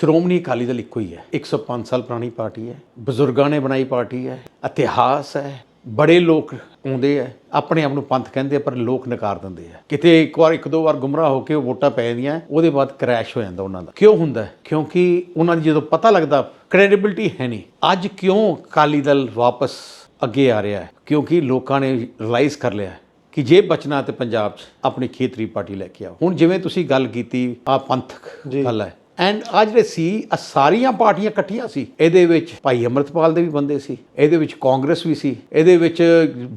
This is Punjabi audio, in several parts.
ਸ਼੍ਰੋਮਣੀ ਅਕਾਲੀ ਦਲ ਇੱਕੋ ਹੀ ਹੈ। 105 ਸਾਲ ਪੁਰਾਣੀ ਪਾਰਟੀ ਹੈ। ਬਜ਼ੁਰਗਾਂ ਨੇ ਬਣਾਈ ਪਾਰਟੀ ਹੈ। ਇਤਿਹਾਸ ਹੈ। ਬੜੇ ਲੋਕ ਆਉਂਦੇ ਆ ਆਪਣੇ ਆਪ ਨੂੰ ਪੰਥ ਕਹਿੰਦੇ ਆ ਪਰ ਲੋਕ ਨਕਾਰ ਦਿੰਦੇ ਆ ਕਿਤੇ ਇੱਕ ਵਾਰ ਇੱਕ ਦੋ ਵਾਰ ਗੁੰਮਰਾਹ ਹੋ ਕੇ ਉਹ ਵੋਟਾਂ ਪੈ ਜਾਂਦੀਆਂ ਉਹਦੇ ਬਾਅਦ ਕ੍ਰੈਸ਼ ਹੋ ਜਾਂਦਾ ਉਹਨਾਂ ਦਾ। ਕਿਉਂ ਹੁੰਦਾ? ਕਿਉਂਕਿ ਉਹਨਾਂ ਦੀ ਜਦੋਂ ਪਤਾ ਲੱਗਦਾ ਕ੍ਰੈਡੀਬਿਲਟੀ ਹੈ ਨਹੀਂ। ਅੱਜ ਕਿਉਂ ਅਕਾਲੀ ਦਲ ਵਾਪਸ ਅੱਗੇ ਆ ਰਿਹਾ ਹੈ? ਕਿਉਂਕਿ ਲੋਕਾਂ ਨੇ ਰਿਅਲਾਈਜ਼ ਕਰ ਲਿਆ ਕਿ ਜੇ ਬਚਣਾ ਤੇ ਪੰਜਾਬ 'ਚ ਆਪਣੀ ਖੇਤਰੀ ਪਾਰਟੀ ਲੈ ਕੇ ਆਓ। ਹੁਣ ਜਿਵੇਂ ਤੁਸੀਂ ਗੱਲ ਕੀਤੀ ਆ ਪੰਥਕ ਗੱਲ ਹੈ ਐਂਡ ਆ ਜਿਹੜੇ ਸੀ ਆ ਸਾਰੀਆਂ ਪਾਰਟੀਆਂ ਇਕੱਠੀਆਂ ਸੀ। ਇਹਦੇ ਵਿੱਚ ਭਾਈ ਅਮਰਤਪਾਲ ਦੇ ਵੀ ਬੰਦੇ ਸੀ ਇਹਦੇ ਵਿੱਚ ਕਾਂਗਰਸ ਵੀ ਸੀ ਇਹਦੇ ਵਿੱਚ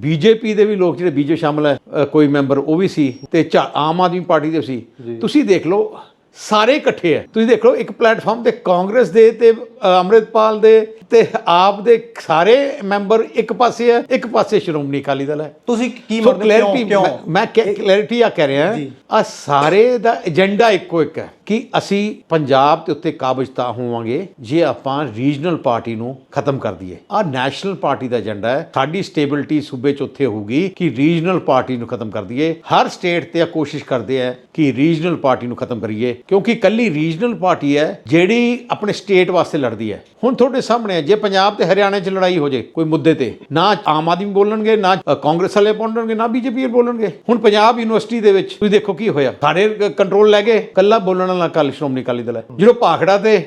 ਬੀਜੇਪੀ ਦੇ ਵੀ ਲੋਕ ਜਿਹੜੇ ਬੀਜੇ ਸ਼ਾਮਲ ਹੈ ਕੋਈ ਮੈਂਬਰ ਉਹ ਵੀ ਸੀ ਤੇ ਆਮ ਆਦਮੀ ਪਾਰਟੀ ਦੇ ਸੀ। ਤੁਸੀਂ ਦੇਖ ਲਓ ਸਾਰੇ ਇਕੱਠੇ ਹੈ। ਤੁਸੀਂ ਦੇਖ ਲਓ ਇੱਕ ਪਲੇਟਫਾਰਮ ਤੇ ਕਾਂਗਰਸ ਦੇ ਤੇ ਅੰਮ੍ਰਿਤਪਾਲ ਦੇ ਤੇ ਆਪ ਦੇ ਸਾਰੇ ਮੈਂਬਰ ਇੱਕ ਪਾਸੇ ਹੈ ਇੱਕ ਪਾਸੇ ਸ਼੍ਰੋਮਣੀ ਅਕਾਲੀ ਦਲ ਹੈ। ਤੁਸੀਂ ਕੀ ਮੰਨਦੇ ਹੋ? ਕਿਉਂ ਮੈਂ- ਮੈਂ ਕਲੈਰਿਟੀ ਆ ਕਹਿ ਰਿਹਾ। ਆ ਸਾਰੇ ਦਾ ਏਜੰਡਾ ਇੱਕੋ ਇੱਕ ਹੈ ਕਿ ਅਸੀਂ ਪੰਜਾਬ ਦੇ ਉੱਤੇ ਕਾਬਜ ਤਾਂ ਹੋਵਾਂਗੇ ਜੇ ਆਪਾਂ ਰੀਜਨਲ ਪਾਰਟੀ ਨੂੰ ਖਤਮ ਕਰ ਦਈਏ। ਆ ਨੈਸ਼ਨਲ ਪਾਰਟੀ ਦਾ ਏਜੰਡਾ ਹੈ। ਸਾਡੀ ਸਟੇਬਿਲਿਟੀ ਸੂਬੇ 'ਚ ਉੱਥੇ ਹੋਊਗੀ ਕਿ ਰੀਜਨਲ ਪਾਰਟੀ ਨੂੰ ਖਤਮ ਕਰ ਦਈਏ। ਹਰ ਸਟੇਟ ਤੇ ਆ ਕੋਸ਼ਿਸ਼ ਕਰਦੇ ਆ ਕਿ ਰੀਜਨਲ ਪਾਰਟੀ ਨੂੰ ਖਤਮ ਕਰੀਏ। ਕਿਉਂਕਿ ਕੱਲੀ ਰੀਜਨਲ ਪਾਰਟੀ ਹੈ ਜਿਹੜੀ ਆਪਣੇ ਸਟੇਟ ਵਾਸਤੇ ਲੜਦੀ ਹੈ। ਹੁਣ ਤੁਹਾਡੇ ਸਾਹਮਣੇ ਜੇ ਪੰਜਾਬ ਤੇ ਹਰਿਆਣਾ 'ਚ ਲੜਾਈ ਹੋ ਜੇ, ਕੋਈ ਮੁੱਦੇ ਤੇ, ਨਾ ਆਮ ਆਦਮੀ ਬੋਲਣਗੇ, ਨਾ ਕਾਂਗਰਸ ਵਾਲੇ ਬੋਲਣਗੇ, ਨਾ ਬੀਜੇਪੀ ਬੋਲਣਗੇ। ਹੁਣ ਪੰਜਾਬ ਯੂਨੀਵਰਸਿਟੀ ਦੇ ਵਿੱਚ, ਤੁਸੀਂ ਦੇਖੋ ਕੀ ਹੋਇਆ, ਸਾਰੇ ਕੰਟਰੋਲ ਲੈ ਗਏ ਕੱਲਾ ਬੋਲਣ ਵਾਲਾ ਕੱਲ ਸ਼੍ਰੋਮਣੀ ਅਕਾਲੀ ਦਲ ਹੈ। ਜਿਹੜਾ ਭਾਖੜਾ ਤੇ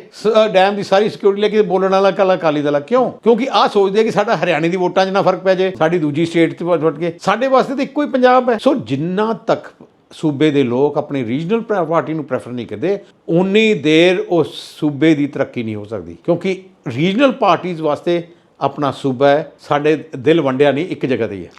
ਡੈਮ ਦੀ ਸਾਰੀ ਸਿਕਿਉਰਿਟੀ ਲੈ ਕੇ ਬੋਲਣ ਵਾਲਾ ਕੱਲਾ ਅਕਾਲੀ ਦਲ ਹੈ। ਕਿਉਂ? ਕਿਉਂਕਿ ਆਹ ਸੋਚਦੇ ਕਿ ਸਾਡਾ ਹਰਿਆਣੇ ਦੀ ਵੋਟਾਂ 'ਚ ਨਾ ਫ਼ਰਕ ਪੈ ਜੇ, ਸਾਡੀ ਦੂਜੀ ਸਟੇਟ 'ਚ ਵਟ ਕੇ ਸਾਡੇ ਵਾਸਤੇ ਤਾਂ ਇੱਕੋ ਹੀ ਪੰਜਾਬ ਹੈ। ਸੋ ਜਿੰਨਾ ਤੱਕ ਸੂਬੇ ਦੇ ਲੋਕ ਆਪਣੀ ਰੀਜਨਲ ਪਾਰਟੀ ਨੂੰ ਪ੍ਰੈਫਰ ਨਹੀਂ ਕਰਦੇ ਉਨੀ ਦੇਰ ਉਸ ਸੂਬੇ ਦੀ ਤਰੱਕੀ ਨਹੀਂ ਹੋ ਸਕਦੀ। ਕਿਉਂਕਿ ਰੀਜਨਲ ਪਾਰਟੀਆਂ ਵਾਸਤੇ ਆਪਣਾ ਸੂਬਾ ਹੈ, ਸਾਡੇ ਦਿਲ ਵੰਡਿਆ ਨਹੀਂ, ਇੱਕ ਜਗ੍ਹਾ ਤੇ ਹੀ ਹੈ।